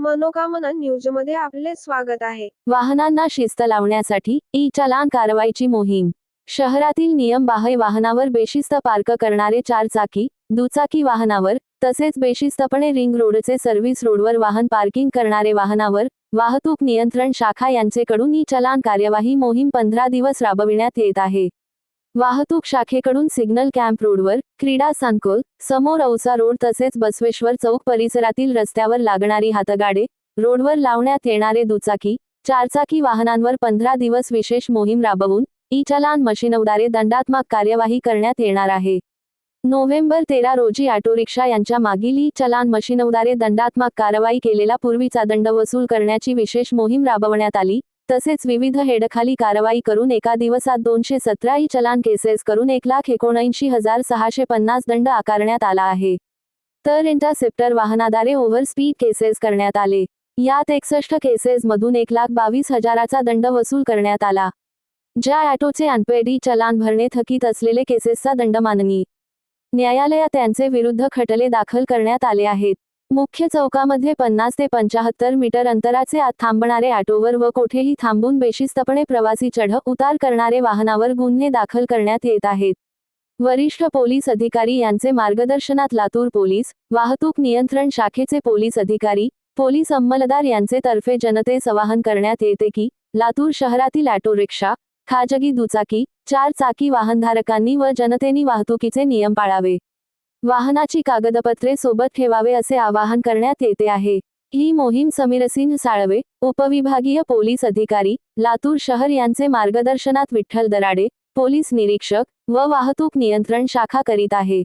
मनोकामना न्यूजमध्ये आपले स्वागत आहे. वाहनांना शिस्त लावण्यासाठी ई चालान कारवाईची मोहीम. शहरातील नियम बाह्य वाहनावर बेशिस्त पार्क करणारे चारचाकी दुचाकी वाहनावर तसेच बेशिस्तपणे रिंग रोडचे सर्व्हिस रोडवर वाहन पार्किंग करणारे वाहनावर वाहतूक नियंत्रण शाखा यांचेकडून ई चलान कार्यवाही मोहीम पंधरा दिवस राबविण्यात येत आहे. वाहतूक शाखेकडून सिग्नल कॅम्प रोडवर क्रीडा संकुल समोर औसा रोड तसेच बसवेश्वर चौक परिसरातील रस्त्यावर लागणारी हातगाडे रोडवर लावण्यात येणारे दुचाकी चारचाकी वाहनांवर पंधरा दिवस विशेष मोहीम राबवून ई चलान मशीनद्वारे दंडात्मक कार्यवाही करण्यात येणार आहे. नोव्हेंबर तेरा रोजी ऑटो रिक्षा यांच्या मागील ई चलान मशीनद्वारे दंडात्मक कारवाई केलेला पूर्वीचा दंड वसूल करण्याची विशेष मोहीम राबवण्यात आली तसेच विविध हेडखाली कारवाई करून एका दिवसात दोनशे सतरा ई चलान केसेस करून एक लाख एकोणऐंशी हजार सहाशे पन्नास दंड आकारण्यात आला आहे. तर इंटरसेप्टर वाहनाद्वारे ओव्हर स्पीड केसेस करण्यात आले. यात एकसष्ट केसेस मधून एक लाख बावीस हजाराचा दंड वसूल करण्यात आला. ज्या ॲटोचे अनपेडी चलान भरणे थकीत असलेले केसेसचा दंड माननी न्यायालयात त्यांचे विरुद्ध खटले दाखल करण्यात आले आहेत. मुख्य चौकामध्ये पन्नास ते पंचाहत्तर मीटर अंतराचे आत थांबणारे ऑटोवर व कोठेही थांबून बेशिस्तपणे प्रवासी चढ उतार करणारे वाहनावर गुन्हे दाखल करण्यात येत आहेत. वरिष्ठ पोलीस अधिकारी यांचे मार्गदर्शनात लातूर पोलीस वाहतूक नियंत्रण शाखेचे पोलीस अधिकारी पोलीस अंमलदार यांचे तर्फे जनतेस आवाहन करण्यात येते की लातूर शहरातील ऑटो रिक्षा खाजगी दुचाकी चार चाकी वाहनधारकांनी व जनतेनी वाहतुकीचे नियम पाळावे. वाहनाची कागदपत्रे सोबत ठेवावे असे आवाहन करण्यात येते आहे. ही मोहीम समीरसिंह साळवे उपविभागीय पोलीस अधिकारी लातूर शहर यांचे मार्गदर्शनात विठ्ठल दराडे पोलीस निरीक्षक व वाहतूक नियंत्रण शाखा करीत आहे.